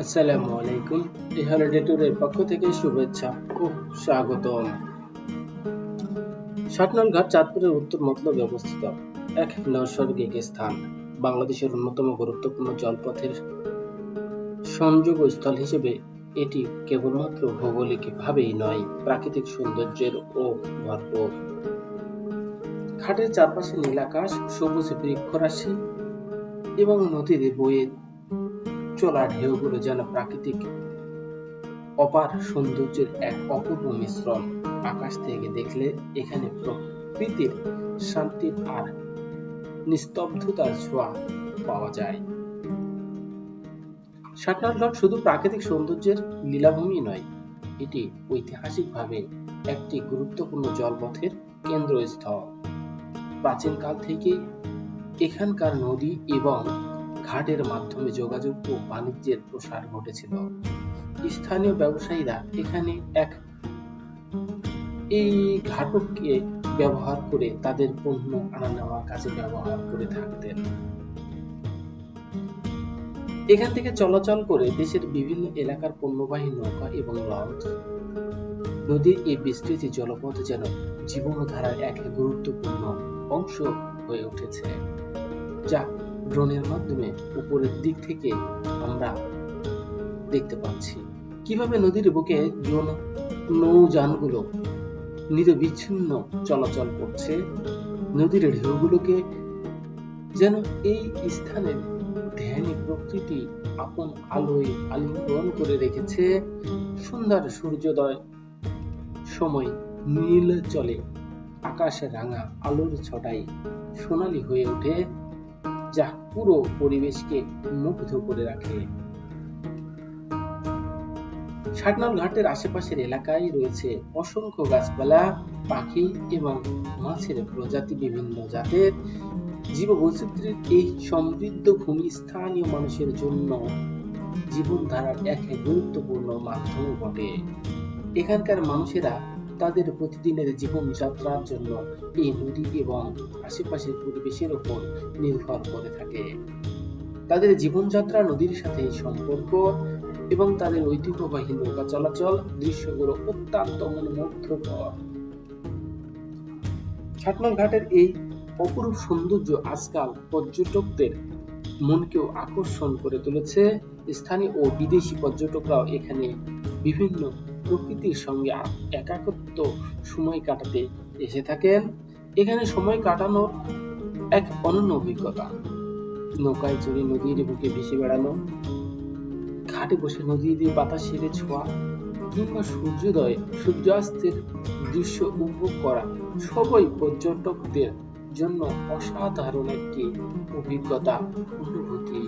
আসসালামু আলাইকুম। এই হলিডে পক্ষ থেকে শুভেচ্ছা। ও স্বাগতম। চাঁদপুরের উত্তর অবস্থিত এক নৈসর্গিক স্থান। বাংলাদেশের অন্যতম গুরুত্বপূর্ণ জলপথের সংযোগ স্থল হিসেবে এটি কেবলমাত্র ভৌগোলিক ভাবেই নয়, প্রাকৃতিক সৌন্দর্যের ও ভরপুর। ঘাটের চারপাশে নীল আকাশ সবুজ বৃক্ষরাশি এবং নদীর বয়ে চলা ঢেউগুলো যেন প্রাকৃতিক অপার সৌন্দর্যের এক অপূর্ব মিশ্রণ। আকাশ থেকে দেখলে এখানে প্রকৃতির শান্তির আর নিস্তব্ধতার ছোঁয়া পাওয়া যায়। শাটনার শুধু প্রাকৃতিক সৌন্দর্যের লীলাভূমি নয়, এটি ঐতিহাসিকভাবে একটি গুরুত্বপূর্ণ জলপথের কেন্দ্রস্থল। প্রাচীনকাল থেকে এখানকার নদী এবং ঘাটের মাধ্যমে যোগাযোগ ও বাণিজ্যের প্রসার ঘটেছিল। স্থানীয় ব্যবসায়ীরা এখানে এক এই ঘাটককে ব্যবহার করে তাদের পণ্য আনা নেওয়ার কাজে ব্যবহার করে থাকতেন। এখান থেকে চলাচল করে দেশের বিভিন্ন এলাকার পণ্যবাহী নৌকা এবং লঞ্চ। নদীর এই বিস্তৃত জলপথ যেন জীবনধারার এক গুরুত্বপূর্ণ অংশ হয়ে উঠেছে। যা ড্রোনের মাধ্যমে উপরের দিক থেকে আমরা দেখতে পাচ্ছি। কীভাবে নদীর বুকে জন নৌযানগুলো নিরবিচ্ছিন্ন চলাচল করছে, নদীর ঢেউগুলোকে যেন এই স্থানের ধ্যানী প্রকৃতি আপন আলোয় আলিঙ্গন করে রেখেছে, সুন্দর সূর্যোদয় সময় নীল চলে, আকাশে রাঙা আলোর ছটাই সোনালি হয়ে ওঠে যা পুরো পরিবেশকে মুগ্ধ করে রাখে। ষাটনাল ঘাটের আশেপাশের এলাকায় রয়েছে অসংখ্য গাছপালা, পাখি এবং মাছের প্রজাতি বিভিন্ন জাতের জীববৈচিত্র্যের এই সমৃদ্ধ ভূমি স্থানীয় মানুষের জন্য জীবনধারার এক গুরুত্বপূর্ণ মাধ্যম বটে। এখানকার মানুষেরা তাদের প্রতিদিনের জীবনযাত্রার জন্য এই নদী এবং আশেপাশের পরিবেশের উপর নির্ভর করে থাকে। তাদের জীবনযাত্রা নদীর সাথে সম্পর্ক এবং তাদের ঐতিহ্যবাহী নৌকা চলাচল দৃশ্যগুলো অত্যন্ত মনোমুগ্ধকর। ছাটনল ঘাটের এই অপরূপ সৌন্দর্য আজকাল পর্যটকদের মনকেও আকর্ষণ করে তুলেছে। স্থানীয় ও বিদেশি পর্যটকরাও এখানে বিভিন্ন প্রকৃতির সঙ্গে একাকত্ব সময় কাটাতে এসে থাকেন। এখানে সময় কাটানো এক অনন্য অভিজ্ঞতা। নৌকায় চড়ে নদীর বুকে ভেসে বেড়ানো, ঘাটে বসে নদীর বাতাসের ছোঁয়া, কিংবা সূর্যোদয়, সূর্যাস্তের দৃশ্য উপভোগ করা, সবই পর্যটকদের জন্য অসাধারণ একটি অভিজ্ঞতা, অনুভূতি।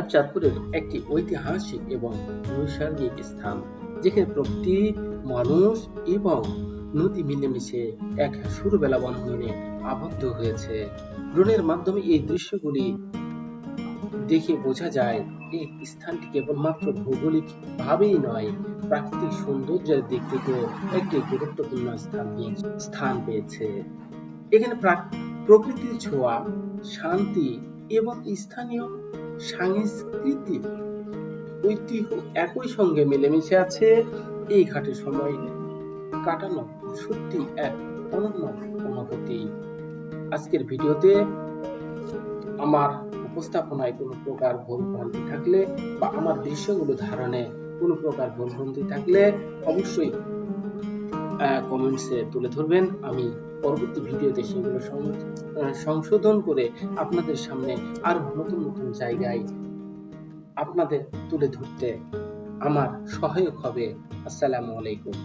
ছটন চাঁদপুরের একটি ঐতিহাসিক এবং নৈসর্গিক স্থান, যেখানে প্রকৃতি, মানুষ এবং নদী মিলেমিশে এক সুরবেলা বন্ধনে আবদ্ধ হয়েছে। ড্রোনের মাধ্যমে এই দৃশ্যগুলি দেখে বোঝা যায়, এই স্থানটি কেবলমাত্র ভৌগোলিক ভাবেই নয়, প্রাকৃতিক সৌন্দর্যের দিক থেকেও একটি গুরুত্বপূর্ণ স্থান স্থান পেয়েছে। এখানে প্রাক- প্রকৃতির ছোঁয়া, শান্তি এবং স্থানীয় সাংস্কৃতিক ঐতিহ্য একই সঙ্গে মিলেমিশে আছে এই ঘাটে সময়। কাটানো সত্যি এক অনন্য অনুভূতি। আজকের ভিডিওতে আমার উপস্থাপনায় কোনো প্রকার ভুল ভ্রান্তি থাকলে বা আমার দৃশ্যগুলো ধারণে কোনো প্রকার ভুল ভ্রান্তি থাকলে অবশ্যই কমেন্টসে তুলে ধরবেন। আমি পরবর্তী ভিডিওতে সেগুলো সংশোধন করে আপনাদের সামনে আরও নতুন নতুন জায়গায় আপনাদের তুলে ধরতে আমার সহায়ক হবে। আসসালামু আলাইকুম।